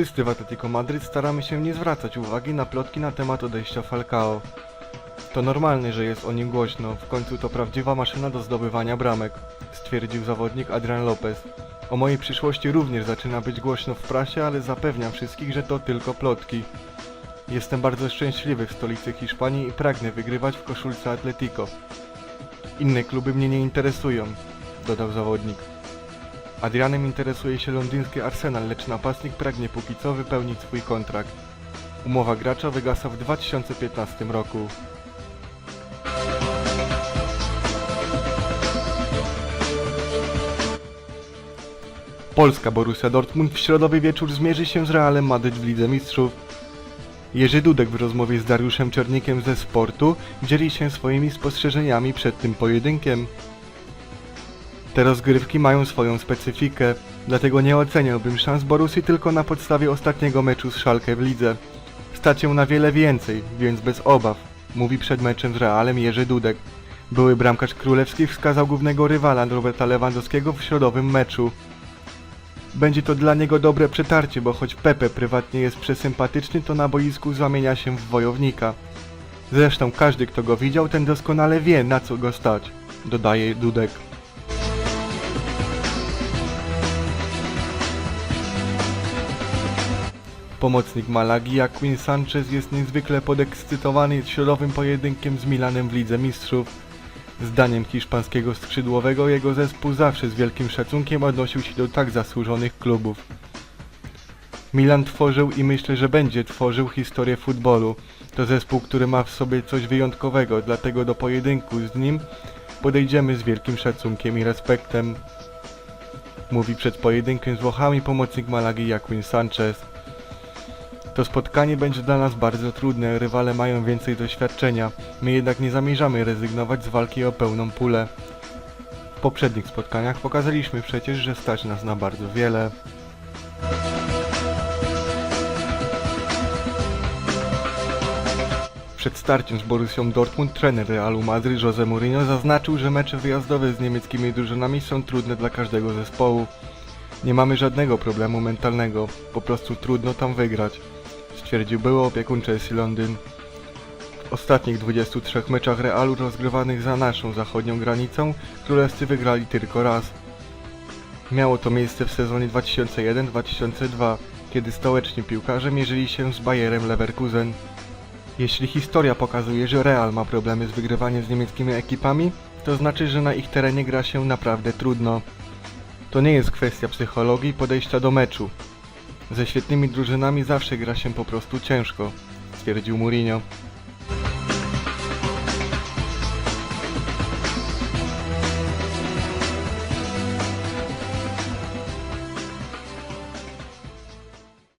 Wszyscy w Atletico Madryt staramy się nie zwracać uwagi na plotki na temat odejścia Falcao. To normalne, że jest o nim głośno, w końcu to prawdziwa maszyna do zdobywania bramek, stwierdził zawodnik Adrian Lopez. O mojej przyszłości również zaczyna być głośno w prasie, ale zapewniam wszystkich, że to tylko plotki. Jestem bardzo szczęśliwy w stolicy Hiszpanii i pragnę wygrywać w koszulce Atletico. Inne kluby mnie nie interesują, dodał zawodnik. Adrianem interesuje się londyński Arsenal, lecz napastnik pragnie póki co wypełnić swój kontrakt. Umowa gracza wygasa w 2015 roku. Polska Borussia Dortmund w środowy wieczór zmierzy się z Realem Madryt w Lidze Mistrzów. Jerzy Dudek w rozmowie z Dariuszem Czernikiem ze Sportu dzieli się swoimi spostrzeżeniami przed tym pojedynkiem. Te rozgrywki mają swoją specyfikę, dlatego nie oceniałbym szans Borussii tylko na podstawie ostatniego meczu z Szalkę w lidze. Stać ją na wiele więcej, więc bez obaw, mówi przed meczem z Realem Jerzy Dudek. Były bramkarz królewski wskazał głównego rywala Roberta Lewandowskiego w środowym meczu. Będzie to dla niego dobre przetarcie, bo choć Pepe prywatnie jest przesympatyczny, to na boisku zamienia się w wojownika. Zresztą każdy, kto go widział, ten doskonale wie, na co go stać, dodaje Dudek. Pomocnik Malagi, Joaquin Sanchez jest niezwykle podekscytowany środowym pojedynkiem z Milanem w Lidze Mistrzów. Zdaniem hiszpańskiego skrzydłowego jego zespół zawsze z wielkim szacunkiem odnosił się do tak zasłużonych klubów. Milan tworzył i myślę, że będzie tworzył historię futbolu. To zespół, który ma w sobie coś wyjątkowego, dlatego do pojedynku z nim podejdziemy z wielkim szacunkiem i respektem. Mówi przed pojedynkiem z Włochami pomocnik Malagi Joaquin Sanchez. To spotkanie będzie dla nas bardzo trudne, rywale mają więcej doświadczenia. My jednak nie zamierzamy rezygnować z walki o pełną pulę. W poprzednich spotkaniach pokazaliśmy przecież, że stać nas na bardzo wiele. Przed starciem z Borussią Dortmund trener Realu Madryt Jose Mourinho zaznaczył, że mecze wyjazdowe z niemieckimi drużynami są trudne dla każdego zespołu. Nie mamy żadnego problemu mentalnego, po prostu trudno tam wygrać, stwierdził były opiekun Chelsea Londyn. W ostatnich 23 meczach Realu rozgrywanych za naszą zachodnią granicą królewscy wygrali tylko raz. Miało to miejsce w sezonie 2001-2002, kiedy stołeczni piłkarze mierzyli się z Bayerem Leverkusen. Jeśli historia pokazuje, że Real ma problemy z wygrywaniem z niemieckimi ekipami, to znaczy, że na ich terenie gra się naprawdę trudno. To nie jest kwestia psychologii i podejścia do meczu. Ze świetnymi drużynami zawsze gra się po prostu ciężko, stwierdził Mourinho.